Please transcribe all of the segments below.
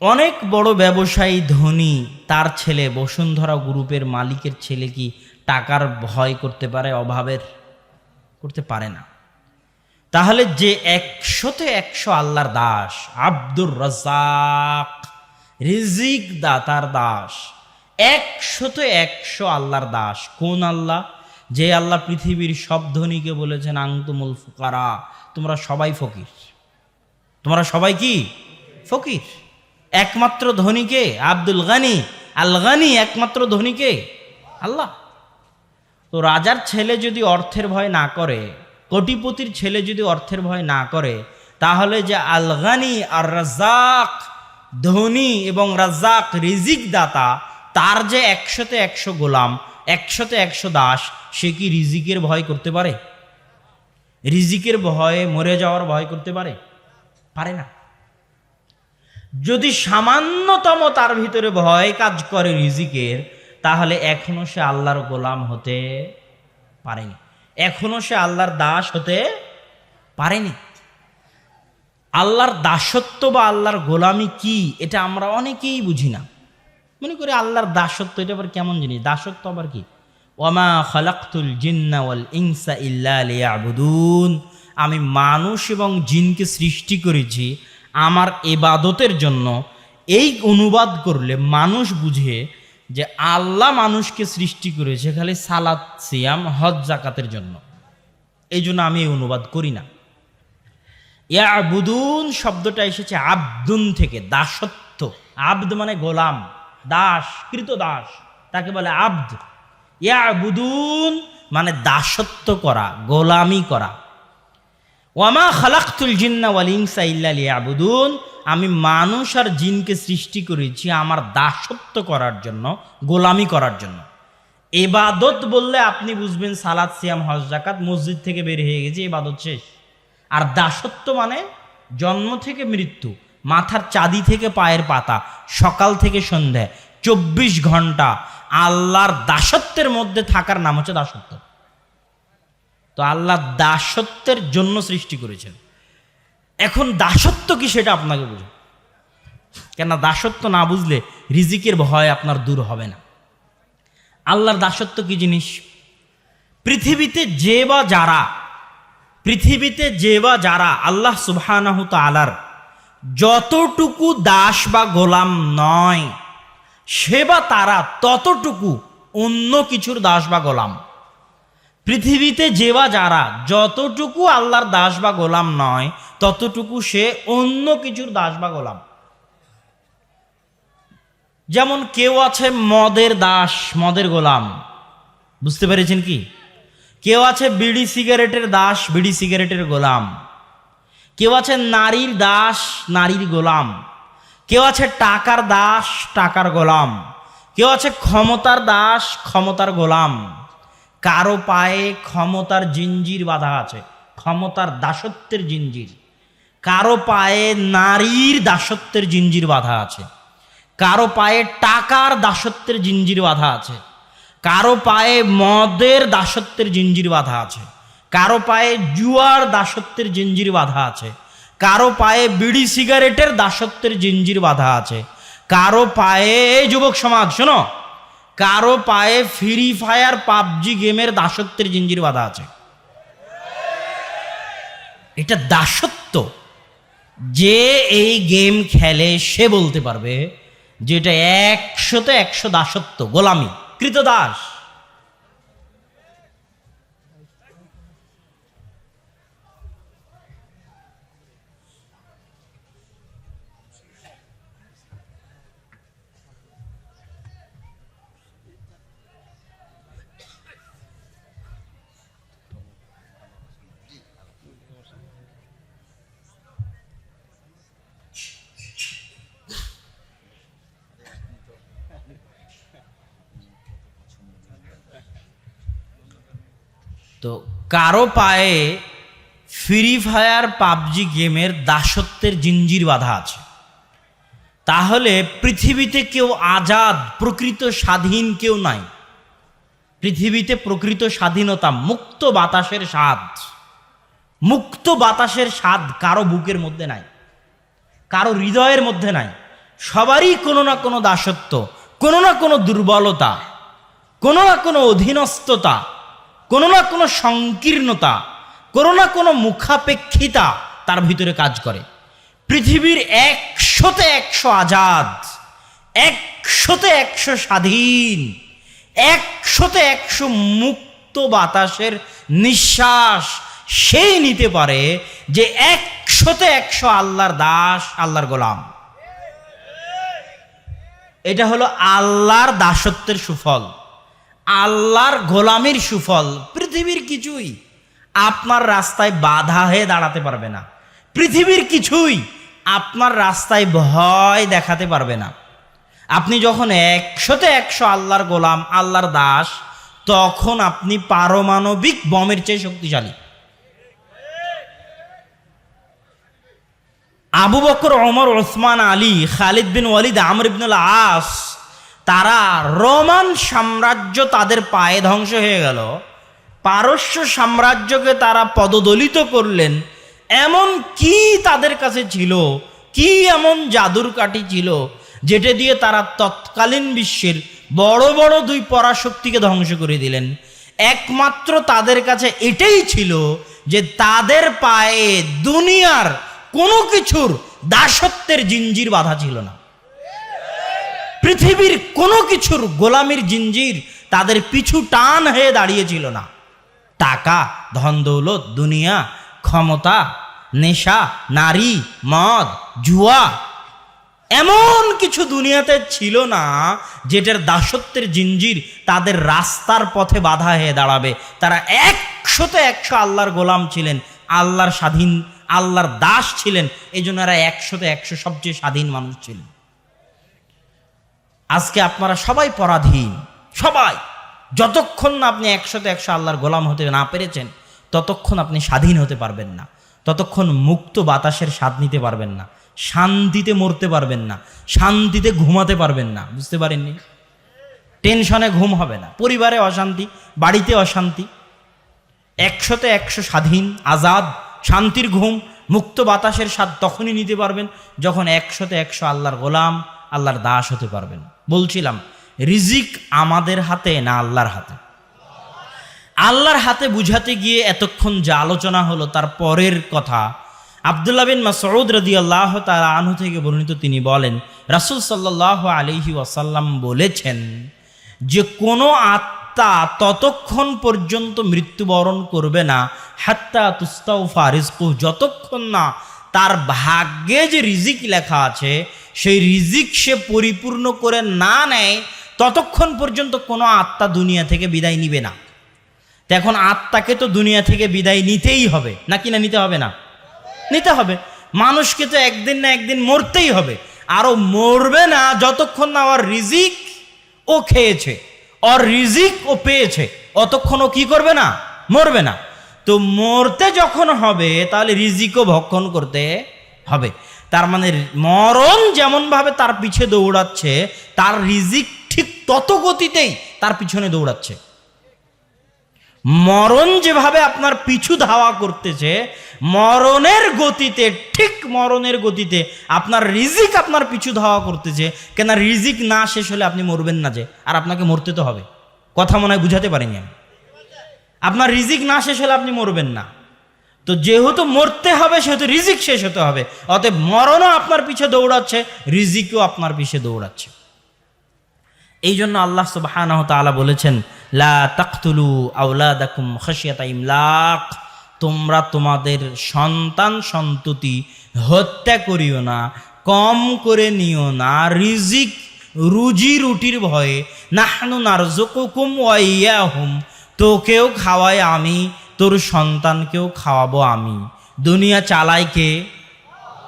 অনেক বড় ব্যবসায়ী ধনী, তার ছেলে বসুন্ধরা গ্রুপের মালিকের ছেলে কি টাকার ভয় করতে পারে, অভাবের? করতে পারে না। তাহলে যে একশোতে একশো আল্লাহর দাস, আব্দুর রাজ্জাক, রিজিক দাতার দাস, একশোতে একশো আল্লাহর দাস, কোন আল্লাহ? যে আল্লাহ পৃথিবীর সব ধনীকে বলেছেন আংতুমুল ফুকারা, তোমরা সবাই ফকির। তোমরা সবাই কি? ফকির। একমাত্র ধনীকে আব্দুল গানি। আল গানি একমাত্র ধনীকে আল্লাহ। তো রাজার ছেলে যদি অর্থের ভয় না করে, কোটিপতির ছেলে যদি অর্থের ভয় না করে, তাহলে যে আল গানি, আর রাজাক ধনী এবং রাজাক রিজিক দাতা, তার যে একশোতে একশো গোলাম, একশোতে একশো দাস, সে কি রিজিকের ভয় করতে পারে? রিজিকের ভয়ে মরে যাওয়ার ভয় করতে পারে? পারে না। যদি সামান্যতম তার ভিতরে ভয় কাজ করে রিজিকের, তাহলে এখনও সে আল্লাহর গোলাম হতে পারেনি। এখনও সে আল্লাহর দাস হতে পারেনি। আল্লাহর দাসত্ব বা আল্লাহর গোলামি কি, এটা আমরা অনেকেই বুঝি না। মনে করি আল্লাহর দাসত্ব, এটা আবার কেমন জিনিস? দাসত্ব আবার কি? ওমা খালাক্তুল জিন্না ওয়াল ইনসা ইল্লা লিয়াবুদুন। আমি মানুষ এবং জিনকে সৃষ্টি করেছি আমার এবাদতের জন্য এই অনুবাদ করলে মানুষ বুঝে যে আল্লাহ মানুষকে সৃষ্টি করেছে খালি সালাত, সিয়াম, হজ, জাকাতের জন্য। এই জন্য আমি এই অনুবাদ করি না। ইয়াবুদুন শব্দটা এসেছে আব্দুন থেকে, দাসত্ব। আব্দ মানে গোলাম, দাস, কৃত দাস, তাকে বলে আব্দ। ইয়াবুদুন মানে দাসত্ব করা, গোলামি করা। ওয়ামা খালাক্তুল জিন্না ওয়াল ইনসা ইল্লা আমি মানুষ আর জিনকে সৃষ্টি করেছি আমার দাসত্ব করার জন্য, গোলামি করার জন্য। এবাদত বললে আপনি বুঝবেন সালাদ, সিয়াম, হজ জাকাত মসজিদ থেকে বের হয়ে গেছে, এবাদত শেষ। আর দাসত্ব মানে জন্ম থেকে মৃত্যু, মাথার চাঁদি থেকে পায়ের পাতা, সকাল থেকে সন্ধ্যা, চব্বিশ ঘণ্টা আল্লাহর দাসত্বের মধ্যে থাকার নাম হচ্ছে দাসত্ব। তো আল্লাহ দাসত্বের জন্য সৃষ্টি করেছেন। এখন দাসত্ব কি সেটা আপনাকে বুঝুন কেন দাসত্ব না বুঝলে রিজিকের ভয় আপনার দূর হবে না। আল্লাহর দাসত্ব কি জিনিস? পৃথিবীতে যে বা যারা, পৃথিবীতে যে বা যারা আল্লাহ সুবহানাহ আলার যতটুকু দাস বা গোলাম নয়, সে বা তারা ততটুকু অন্য কিছুর দাস বা গোলাম। পৃথিবীতে যে বা যারা, যতটুকু আল্লাহর দাস বা গোলাম নয়, ততটুকু সে অন্য কিছুর দাস বা গোলাম। যেমন কেউ আছে মদের দাস, মদের গোলাম। বুঝতে পেরেছেন কি? কেউ আছে বিড়ি সিগারেটের দাস, বিড়ি সিগারেটের গোলাম। কেউ আছে নারীর দাস, নারীর গোলাম। কেউ আছে টাকার দাস, টাকার গোলাম। কেউ আছে ক্ষমতার দাস, ক্ষমতার গোলাম। কারও পায়ে ক্ষমতার জিঞ্জির বাধা আছে, ক্ষমতার দাসত্বের জিঞ্জির। কারও পায়ে নারীর দাসত্বের জিঞ্জির বাধা আছে, কারও পায়ে টাকার দাসত্বের জিঞ্জির বাধা আছে, কারও পায়ে মদের দাসত্বের জিঞ্জির বাধা আছে, কারও পায়ে জুয়ার দাসত্বের জিঞ্জির বাধা আছে, কারও পায়ে বিড়ি সিগারেটের দাসত্বের জিঞ্জির বাধা আছে, কারও পায়ে যুবক সমাজ, শোনো কারও পায়ে ফ্রি ফায়ার পাবজি গেমের দাসত্বের জিঞ্জির বাধা আছে। এটা দাসত্ব। যে এই গেম খেলে সে বলতে পারবে যে এটা একশোতে একশো দাসত্ব, গোলামি, কৃতদাস। তো কারও পায়ে ফ্রি ফায়ার পাবজি গেমের দাসত্বের জিঞ্জির বাধা আছে। তাহলে পৃথিবীতে কেউ আজাদ, প্রকৃত স্বাধীন কেউ নাই। পৃথিবীতে প্রকৃত স্বাধীনতা মুক্ত বাতাসের স্বাদ। মুক্ত বাতাসের স্বাদ কারও বুকের মধ্যে নাই। কারও হৃদয়ের মধ্যে নাই। সবারই কোনো না কোনো দাসত্ব, কোনো না কোনো দুর্বলতা, কোনো না কোনো অধীনস্থতা কোনো না কোনো সংকীর্ণতা, কোনো না কোনো মুখাপেক্ষিতা তার ভিতরে কাজ করে। পৃথিবীর একশোতে একশো আজাদ, একশোতে একশো স্বাধীন, একশোতে একশো মুক্ত বাতাসের নিঃশ্বাস সেই নিতে পারে যে একশোতে একশো আল্লাহর দাস, আল্লাহর গোলাম। এটা হলো আল্লাহর দাসত্বের সুফল। আল্লাহর গোলামির সুফল, পৃথিবীর কিছুই আপনার রাস্তায় বাধা হয়ে দাঁড়াতে পারবে না। পৃথিবীর কিছুই আপনার রাস্তায় ভয় দেখাতে পারবে না। আপনি যখন একশোতে একশো আল্লাহর গোলাম, আল্লাহর দাস, তখন আপনি পারমাণবিক বমের চেয়ে শক্তিশালী। আবু বকর, ওমর, ওসমান, আলী, খালিদ বিন ওয়ালিদ, আমর ইবনুল আস তারা রোমান সাম্রাজ্য তাদের পায়ে ধ্বংস হয়ে গেল। পারস্য সাম্রাজ্যকে তারা পদদলিত করলেন। এমন কি তাদের কাছে ছিল? কি এমন জাদুর কাঠি ছিল যেটা দিয়ে তারা তৎকালীন বিশ্বের বড় বড় দুই পরাশক্তিকে ধ্বংস করে দিলেন? একমাত্র তাদের কাছে এটাই ছিল যে তাদের পায়ে দুনিয়ার কোনো কিছুর দাসত্বের জিঞ্জির বাধা ছিল না। পৃথিবীর কোনো কিছুর গোলামির জিঞ্জির তাদের পিছু টান হয়ে দাঁড়িয়েছিল না। টাকা, ধন দৌলত, দুনিয়া, ক্ষমতা, নেশা, নারী, মদ, জুয়া এমন কিছু দুনিয়াতে ছিল না যেটার দাসত্বের জিঞ্জির তাদের রাস্তার পথে বাধা হয়ে দাঁড়াবে। তারা একশোতে একশো আল্লাহর গোলাম ছিলেন, আল্লাহর স্বাধীন, আল্লাহর দাস ছিলেন এই জন্য এরা একশোতে একশো সবচেয়ে স্বাধীন মানুষ ছিলেন। আজকে আপনারা সবাই পরাধীন, সবাই। যতক্ষণ না আপনি একশোতে একশো আল্লাহর গোলাম হতে না পেরেছেন, ততক্ষণ আপনি স্বাধীন হতে পারবেন না। ততক্ষণ মুক্ত বাতাসের স্বাদ নিতে পারবেন না। শান্তিতে মরতে পারবেন না। শান্তিতে ঘুমাতে পারবেন না। বুঝতে পারেননি? টেনশনে ঘুম হবে না। পরিবারে অশান্তি, বাড়িতে অশান্তি। একশোতে একশো স্বাধীন, আজাদ, শান্তির ঘুম, মুক্ত বাতাসের স্বাদ তখনই নিতে পারবেন যখন একশোতে একশো আল্লাহর গোলাম, আল্লাহর দাস হতে পারবেন। বলছিলাম, রিজিক আমাদের হাতে না আল্লাহর হাতে? আল্লাহর হাতে বুঝাতে গিয়ে এতক্ষণ যা আলোচনা হলো, তার পরের কথা, আবদুল্লাহ বিন মাসউদ রদি আল্লাহ তার আনহু থেকে বর্ণিত তিনি বলেন, রাসুল সাল্লাহ আলিহি ওয়াসাল্লাম বলেছেন যে, কোনো আত্মা ততক্ষণ পর্যন্ত মৃত্যুবরণ করবে না, হাত্তা তুস্তাউ ফারিজকু যতক্ষণ না তার ভাগ্যে যে রিজিক লেখা আছে সেই রিজিক সে পরিপূর্ণ করে না নেয়, ততক্ষণ পর্যন্ত কোনো আত্মা দুনিয়া থেকে বিদায় নিবে না। এখন আত্মাকে তো দুনিয়া থেকে বিদায় নিতেই হবে, নাকি না নিতে হবে না? নিতে হবে। মানুষকে তো একদিন না একদিন মরতেই হবে। আরও মরবে না যতক্ষণ না ওর রিজিক ও খেয়েছে, ওর রিজিক ও পেয়েছে, অতক্ষণ ও কী করবে না? মরবে না। তো মরতে যখন হবে, তাহলে রিজিকও ভক্ষণ করতে হবে। তার মানে মরণ যেমনভাবে তার পিছে দৌড়াচ্ছে, তার রিজিক ঠিক তত গতিতেই তার পিছনে দৌড়াচ্ছে। মরণ যেভাবে আপনার পিছু ধাওয়া করতেছে, মরণের গতিতে, ঠিক মরণের গতিতে আপনার রিজিক আপনার পিছু ধাওয়া করতেছে কেন রিজিক না শেষ হলে আপনি মরবেন না যে, আর আপনাকে মরতে তো হবে। কথা মনে হয় বুঝাতে পারিনি আমি। আপনার রিজিক না শেষ হলে আপনি মরবেন না। তো যেহেতু মরতে হবে, সেহেতু রিজিক শেষ হতে হবে। অতএব মরণও আপনার পিছে দৌড়াচ্ছে, রিজিকও আপনার পিছে দৌড়াচ্ছে। এই জন্য আল্লাহ তাআলা বলেছেন, লা তাকতুলু আওলাদাকুম খাশিয়াতা ইমলাক। তোমরা তোমাদের সন্তান সন্ততি হত্যা করিও না, কম করে নিও না। রিজিক রুজি রুটির ভয়ে নাহনু নারজুকুকুম ওয়া ইয়াহুম, তোকেও খাওয়াই আমি। তোর সন্তানকেও খাওয়াবো আমি। দুনিয়া চালাই কে?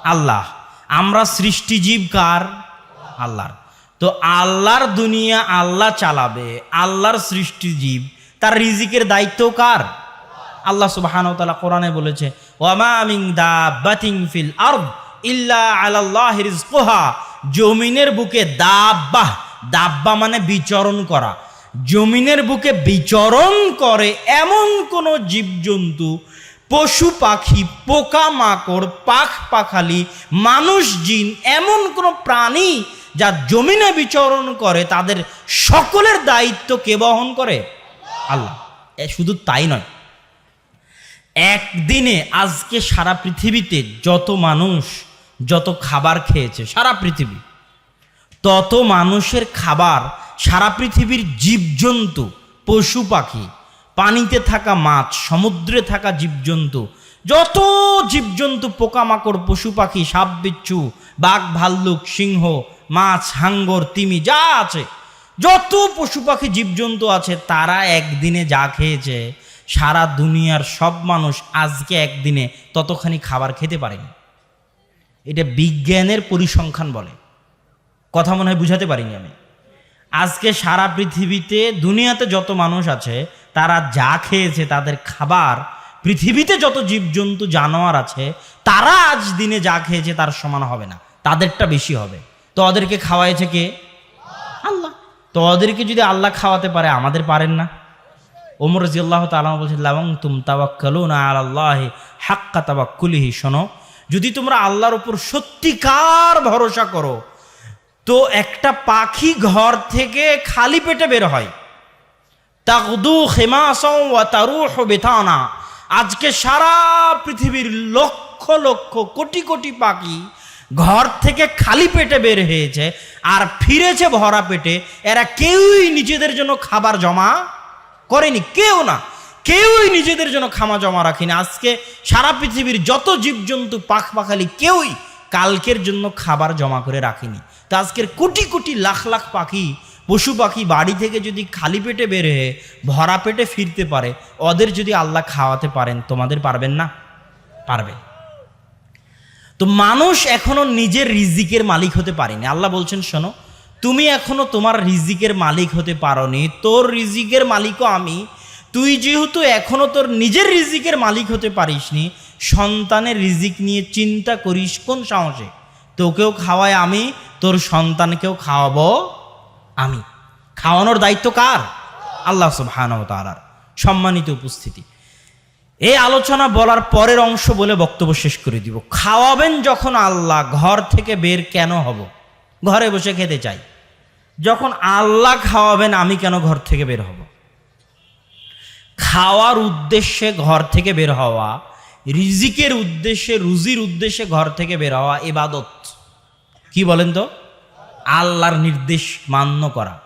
আল্লাহ। আমরা সৃষ্টিজীব কার? আল্লাহর। তো আল্লাহর দুনিয়া আল্লাহ চালাবে, আল্লাহর সৃষ্টিজীব। তার রিজিকের দায়িত্ব কার? আল্লাহ সুবহান তাআলা কোরআনে বলেছে, ওয়ামা মিন দাব্বাতিন ফিল আরদ ইল্লা আলাল্লাহি রিজকুহা। জমিনের বুকে দাব্বা দাব্বা মানে বিচরণ করা। জমিনের বুকে বিচরণ করে এমন কোন জীবজন্তু, পশু পাখি পোকা মাকড় পাখ পাখালি, মানুষ জিন, এমন কোনো প্রাণী যা জমিনে বিচরণ করে, তাদের সকলের দায়িত্ব কে বহন করে? আল্লাহ। শুধু তাই নয়। একদিনে আজকে সারা পৃথিবীতে যত মানুষ যত খাবার খেয়েছে, সারা পৃথিবী, তত মানুষের খাবার সারা পৃথিবীর জীবজন্তু, পশু পাখি, পানিতে থাকা মাছ, সমুদ্রে থাকা জীবজন্তু, যত জীবজন্তু, পোকামাকড়, পশু পাখি, সাপ, বিচ্ছু, বাঘ, ভাল্লুক, সিংহ, মাছ, হাঙ্গর, তিমি, যা আছে, যত পশু পাখি, জীবজন্তু আছে, তারা একদিনে যা খেয়েছে, সারা দুনিয়ার সব মানুষ আজকে একদিনে ততখানি খাবার খেতে পারেনি। এটা বিজ্ঞানের পরিসংখ্যান বলে। কথা মনে হয় বুঝাতে পারিনি আমি। আজকে সারা পৃথিবীতে, দুনিয়াতে যত মানুষ আছে, তারা যা খেয়েছে, তাদের খাবার, পৃথিবীতে যত জীবজন্তু, জানোয়ার আছে, তারা আজ দিনে যা খেয়েছে, তার সমান হবে না। তাদেরটা বেশি হবে। তো ওদেরকে খাওয়াইছে কে? আল্লাহ। তো ওদেরকে যদি আল্লাহ খাওয়াতে পারে, আমাদের পারেন না? ওমর রাজি আল্লাহ তালা বলছেন লাবং তুম তাবাক্কালু না আল্লাহ হাক্কা তাবাক্কুলিহি শোনো, যদি তোমরা আল্লাহর উপর সত্যিকার ভরসা করো তো একটা পাখি ঘর থেকে খালি পেটে বের হয়। তাকদু বেতানা। আজকে সারা পৃথিবীর লক্ষ লক্ষ কোটি কোটি পাখি ঘর থেকে খালি পেটে বের হয়েছে আর ফিরেছে ভরা পেটে। এরা কেউই নিজেদের জন্য খাবার জমা করেনি, কেউ না। কেউই নিজেদের জন্য খামা জমা রাখেনি। আজকে সারা পৃথিবীর যত জীবজন্তু পাখ পাখালি কেউই কালকের জন্য খাবার জমা করে রাখেনি। তা আজকের কোটি কোটি লাখ লাখ পাখি, পশু পাখি বাড়ি থেকে যদি খালি পেটে বের হয়ে ভরা পেটে ফিরতে পারে, ওদের যদি আল্লাহ খাওয়াতে পারেন, তোমাদের পারবেন না? পারবে। তো মানুষ এখনও নিজের রিজিকের মালিক হতে পারেনি। আল্লাহ বলছেন, শোনো, তুমি এখনও তোমার রিজিকের মালিক হতে পারোনি। তোর রিজিকের মালিকও আমি। তুই যেহেতু এখনও তোর নিজের রিজিকের মালিক হতে পারিসনি, সন্তানের রিজিক নিয়ে চিন্তা করিস কোন সাহসে? তোকেও খাওয়াই আমি, তোর সন্তানকেও খাওয়াবো আমি। খাওয়ানোর দায়িত্ব কার? আল্লাহ তাআলার। সম্মানিত উপস্থিতি। এই আলোচনা বলার পরের অংশ বলে বক্তব্য শেষ করে দিব। খাওয়াবেন যখন আল্লাহ, ঘর থেকে বের কেন হব? ঘরে বসে খেতে চাই। যখন আল্লাহ খাওয়াবেন, আমি কেন ঘর থেকে বের হব? খাওয়ার উদ্দেশ্যে ঘর থেকে বের হওয়া রিজিকের উদ্দেশ্যে, রুজির উদ্দেশ্যে ঘর থেকে বের হওয়া এবাদত কি বলেন তো? আল্লাহর নির্দেশ মান্য করা।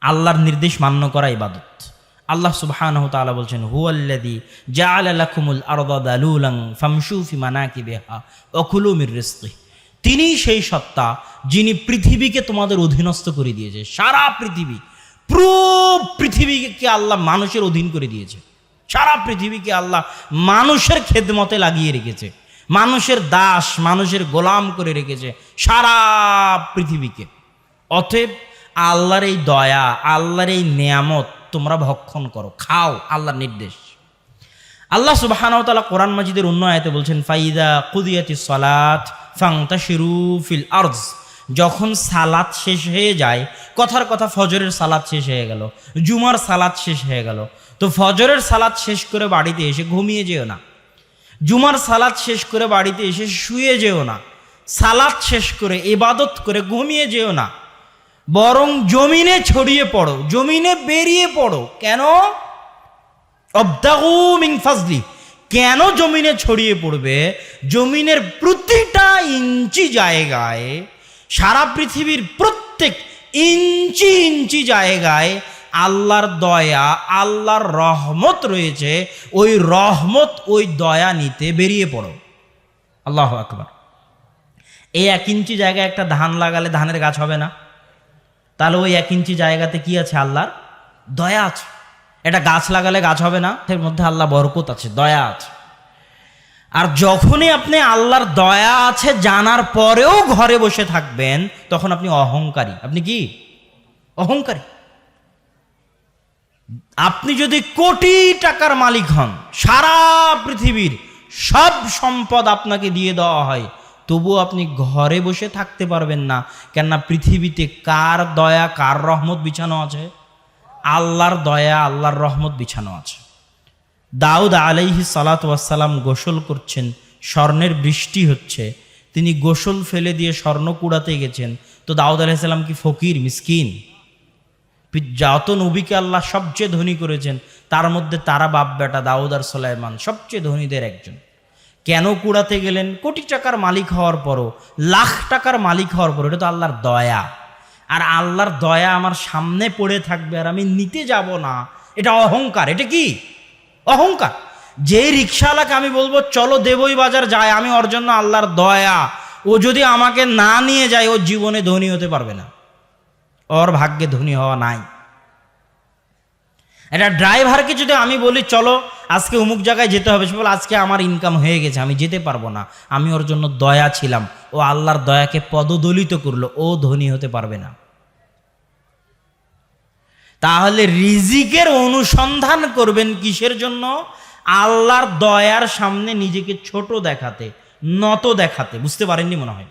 আল্লাহর নির্দেশ মান্য করা ইবাদত। আল্লাহ সুবহানাহু তাআলা বলছেন, হুয়াল্লাযী জাআলা লাকুমুল আরদা দালুলান ফামশু ফি মানাকিবিহা ওয়া কুলু মির রিজকিহি তিনি সেই সত্তা যিনি পৃথিবীকে তোমাদের অধীনস্থ করে দিয়েছে। সারা পৃথিবী, পুরো পৃথিবীকে আল্লাহ মানুষের অধীন করে দিয়েছে। সারা পৃথিবীকে আল্লাহ মানুষের খেদমতে লাগিয়ে রেখেছে। মানুষের দাস, মানুষের গোলাম করে রেখেছে সারা পৃথিবীকে। অতএব আল্লাহর এই দয়া, আল্লাহর এই নেয়ামত তোমরা ভক্ষণ করো, খাও আল্লাহর নির্দেশ। আল্লাহ সুবাহানতালা কোরআন মাজিদের অন্য আয়তে বলছেন, ফাইদা কুদিয়াতি সালাত ফাংতাশিরু ফিল আরজ। যখন সালাত শেষ হয়ে যায়, কথার কথা ফজরের সালাত শেষ হয়ে গেল, জুমার সালাত শেষ হয়ে গেল তো ফজরের সালাদ শেষ করে বাড়িতে এসে ঘুমিয়ে যেও না। জুমার সালাদ শেষ করে বাড়িতে এসে শুয়ে যেও না। সালাদ শেষ করে এবাদত করে ঘুমিয়ে যেও না। বরং জমিনে ছড়িয়ে পড়ো, জমিনে বেরিয়ে পড়ো। কেন? অবদাহু কেন জমিনে ছড়িয়ে পড়বে? জমিনের প্রতিটা ইঞ্চি জায়গায়, সারা পৃথিবীর প্রত্যেক ইঞ্চি ইঞ্চি জায়গায় আল্লাহর দয়া, আল্লাহর রহমত রয়েছে, ওই রহমত, ওই দয়া নিতে বেরিয়ে পড়ো। আল্লাহ আকবার। এই এক ইঞ্চি জায়গায় একটা ধান লাগালে ধানের গাছ হবে না। তাহলে ওই এক ইঞ্চি জায়গাতে কি আছে আল্লাহর? দয়া আছে। এটা গাছ লাগালে গাছ হবে না, এর মধ্যে আল্লাহ বরকত আছে, দয়া আছে। আর যখনই আপনি আল্লাহর দয়া আছে জানার পরেও ঘরে বসে থাকবেন, তখন আপনি অহংকারী। আপনি কি? অহংকারী। আপনি যদি কোটি টাকার মালিক হন, সারা পৃথিবীর সব সম্পদ আপনাকে দিয়ে দেওয়া হয়, তবু আপনি ঘরে বসে থাকতে পারবেন না। কেননা পৃথিবীতে কার দয়া, কার রহমত বিছানো আছে? আল্লাহর দয়া, আল্লাহর রহমত বিছানো আছে। দাউদ আলাইহি সালাতাম গোসল করছেন, স্বর্ণের বৃষ্টি হচ্ছে। তিনি গোসল ফেলে দিয়ে স্বর্ণ কুড়াতে গেছেন। তো দাউদ আলাইসাল্লাম কি ফকির, মিসকিন? যত নবীকে আল্লাহ সবচেয়ে ধনী করেছেন। তার মধ্যে তারা বাপ বেটা দাউদ আর সোলাইমান সবচেয়ে ধনীদের একজন। কেন কুড়াতে গেলেন? কোটি টাকার মালিক হওয়ার পরও, লাখ টাকার মালিক হওয়ার পরও, এটা তো আল্লাহর দয়া। আর আল্লাহর দয়া আমার সামনে পড়ে থাকবে আর আমি নিতে যাব না। এটা অহংকার। এটা কি? অহংকার। যেই রিক্সাওয়ালাকে আমি বলব, চলো দেবই বাজার যায়, আমি ওর জন্য আল্লাহর দয়া। ও যদি আমাকে না নিয়ে যায়, ও জীবনে ধনী হতে পারবে না। ওর ভাগ্যে ধনী হওয়া নাই এটা ড্রাইভারকে যদি আমি বলি, চলো, আজকে অমুক জায়গায় যেতে হবে। সে বলে, আজকে আমার ইনকাম হয়ে গেছে, আমি যেতে পারব না। আমি ওর জন্য দয়া ছিলাম। ও আল্লাহর দয়াকে পদদলিত করল। ও ধনী হতে পারবে না। তাহলে রিজিকের অনুসন্ধান করবেন কিসের জন্য? আল্লাহর দয়ার সামনে নিজেকে ছোট দেখাতে, নত দেখাতে। বুঝতে পারেননি মনে হয়?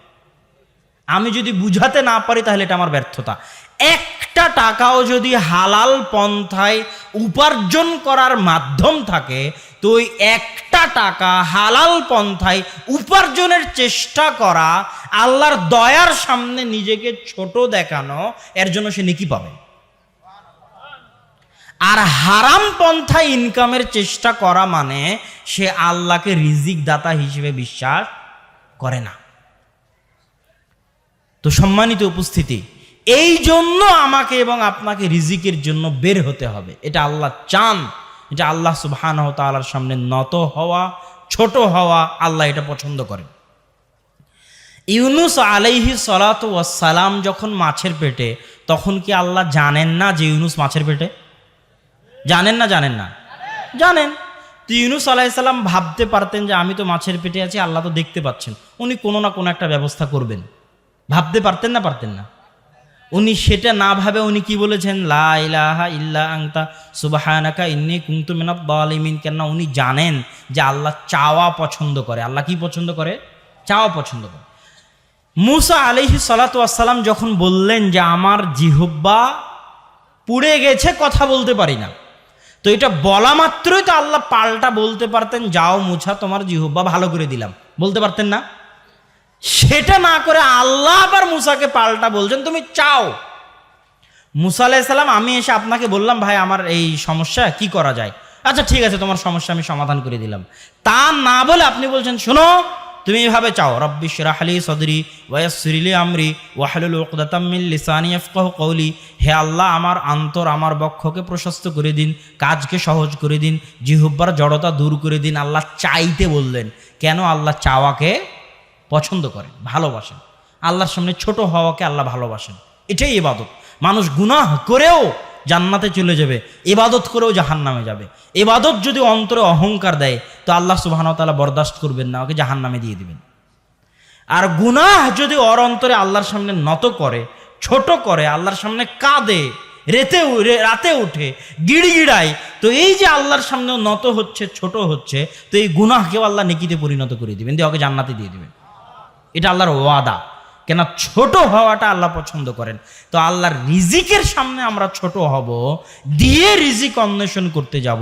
আমি যদি বুঝাতে না পারি, তাহলে এটা আমার ব্যর্থতা। একটা টাকাও যদি হালাল পন্থায় উপার্জন করার মাধ্যম থাকে, তো ওই একটা টাকা হালাল পন্থায় উপার্জনের চেষ্টা করা আল্লাহর দয়ার সামনে নিজেকে ছোট দেখানো, এর জন্য সে নেকি পাবে। আর হারাম পন্থায় ইনকামের চেষ্টা করা মানে সে আল্লাহকে রিজিক দাতা হিসেবে বিশ্বাস করে না। তো সম্মানিত উপস্থিতি এই জন্য আমাকে এবং আপনাকে রিজিকের জন্য বের হতে হবে। এটা আল্লাহ চান। এটা আল্লাহ সুবহান তালার সামনে নত হওয়া, ছোট হওয়া আল্লাহ এটা পছন্দ করেন। ইউনুস আলাইহি সলাত সালাম যখন মাছের পেটে, তখন কি আল্লাহ জানেন না যে ইউনুস মাছের পেটে? জানেন না জানেন না? জানেন। তো ইউনুস আলাইসাল্লাম ভাবতে পারতেন যে আমি তো মাছের পেটে আছি, আল্লাহ তো দেখতে পাচ্ছেন। উনি কোনো না কোনো একটা ব্যবস্থা করবেন। ভাবতে পারতেন না পারতেন না। উনি সেটা না ভাবে উনি কি বলেছেন? লা ইলাহা ইল্লা আংতা সুবাহানাকা ইন্নি কুন্তু মিনাত বালিমিন কেন উনি জানেন যে আল্লাহ চাওয়া পছন্দ করে। আল্লাহ কি পছন্দ করে? চাওয়া পছন্দ করে। মুসা আলিহি সালাতাম যখন বললেন যে আমার জিহব্বা পুড়ে গেছে, কথা বলতে পারি না। তো এটা বলা মাত্রই তো আল্লাহ পাল্টা বলতে পারতেন, যাও মুছা, তোমার জিহব্বা ভালো করে দিলাম। বলতে পারতেন না? সেটা না করে আল্লাহ আবার মুসাকে পাল্টা বলছেন, তুমি চাও। মুসা আলাইসাল্লাম আমি এসে আপনাকে বললাম, ভাই, আমার এই সমস্যা, কি করা যায়? আচ্ছা ঠিক আছে, তোমার সমস্যা আমি সমাধান করে দিলাম। তা না বলে আপনি বলছেন, শোনো, তুমি এইভাবে চাও। রব্বি শিরাহলি সদরি ওয়াসরিলি আমরি, ওয়াহলুল উকদাতাম্মিল লিসানি ইয়াফকাহু কওলি। হে আল্লাহ, আমার আন্তর, আমার বক্ষকে প্রশস্ত করে দিন, কাজকে সহজ করে দিন জিহুব্বার জড়তা দূর করে দিন। আল্লাহ চাইতে বললেন। কেন আল্লাহ চাওয়াকে পছন্দ করেন, ভালোবাসেন। আল্লাহর সামনে ছোট হওয়াকে আল্লাহ ভালোবাসেন। এটাই ইবাদত। মানুষ গুনাহ করেও জান্নাতে চলে যাবে এবাদত করেও জাহান নামে যাবে। এবাদত যদি অন্তরে অহংকার দেয়, তো আল্লাহ সুবাহানতালা বরদাস্ত করবেন না, ওকে জাহান নামে দিয়ে দিবেন। আর গুনাহ যদি অর অন্তরে আল্লাহর সামনে নত করে, ছোট করে, আল্লাহর সামনে কাঁদে, রেতে রাতে উঠে, গিড়গিড়ায়, তো এই যে আল্লাহর সামনে নত হচ্ছে, ছোট হচ্ছে, তো এই গুনাহকেও আল্লাহ নেকিতে পরিণত করে দিবেন, দিয়ে ওকে জান্নাতে দিয়ে দিবেন। এটা আল্লাহর ওয়াদা। কেন ছোট হওয়াটা আল্লাহ পছন্দ করেন। তো আল্লাহর রিজিকের সামনে আমরা ছোট হব, দিয়ে রিজিক অন্বেষণ করতে যাব,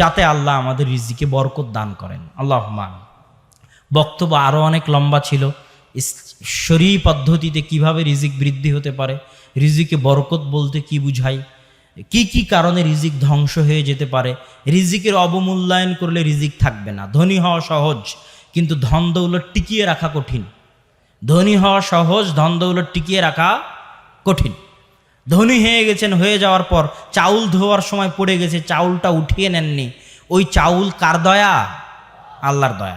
যাতে আল্লাহ আমাদের রিজিকে বরকত দান করেন। আল্লাহ মান বক্তব্য আরও অনেক লম্বা ছিল। শরী পদ্ধতিতে কীভাবে রিজিক বৃদ্ধি হতে পারে, রিজিকে বরকত বলতে কি বুঝায় কি কি কারণে রিজিক ধ্বংস হয়ে যেতে পারে, রিজিকের অবমূল্যায়ন করলে রিজিক থাকবে না। ধনী হওয়া সহজ, কিন্তু ধন দৌলত টিকিয়ে রাখা কঠিন। ধনী হওয়া সহজ ধন দৌলত টিকিয়ে রাখা কঠিন। ধনী হয়ে গেছেন, হয়ে যাওয়ার পর চাউল ধোয়ার সময় পড়ে গেছে, চাউলটা উঠিয়ে নেননি। ওই চাউল কার দয়া? আল্লাহর দয়া।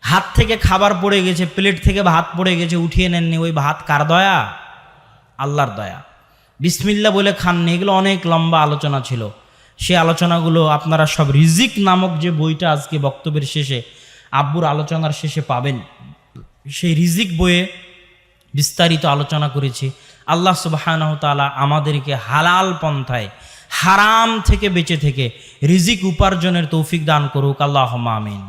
হাত থেকে খাবার পড়ে গেছে, প্লেট থেকে ভাত পড়ে গেছে, উঠিয়ে নেননি। ওই ভাত কার দয়া? আল্লাহর দয়া। বিসমিল্লা বলে খাননি। এগুলো অনেক লম্বা আলোচনা ছিল। সে আলোচনাগুলো আপনারা সব রিজিক নামক যে বইটা আজকে বক্তব্যের শেষে আব্বুর আলোচনার শেষে পাবেন। সেই রিজিক বইয়ে বিস্তারিত আলোচনা করেছি। আল্লাহ সুবাহানহ তালা আমাদেরকে হালাল পন্থায়, হারাম থেকে বেঁচে থেকে রিজিক উপার্জনের তৌফিক দান করুক আল্লাহ আমিন।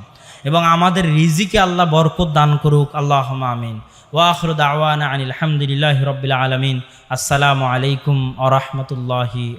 এবং আমাদের রিজিকে আল্লাহ বরকত দান করুক আল্লাহ আমিন। ওয়াখর দাওয়ানা আনিল আলহামদুলিল্লাহ রবিল আলমিন। আসসালামু আলাইকুম আ রহমতুল্লাহি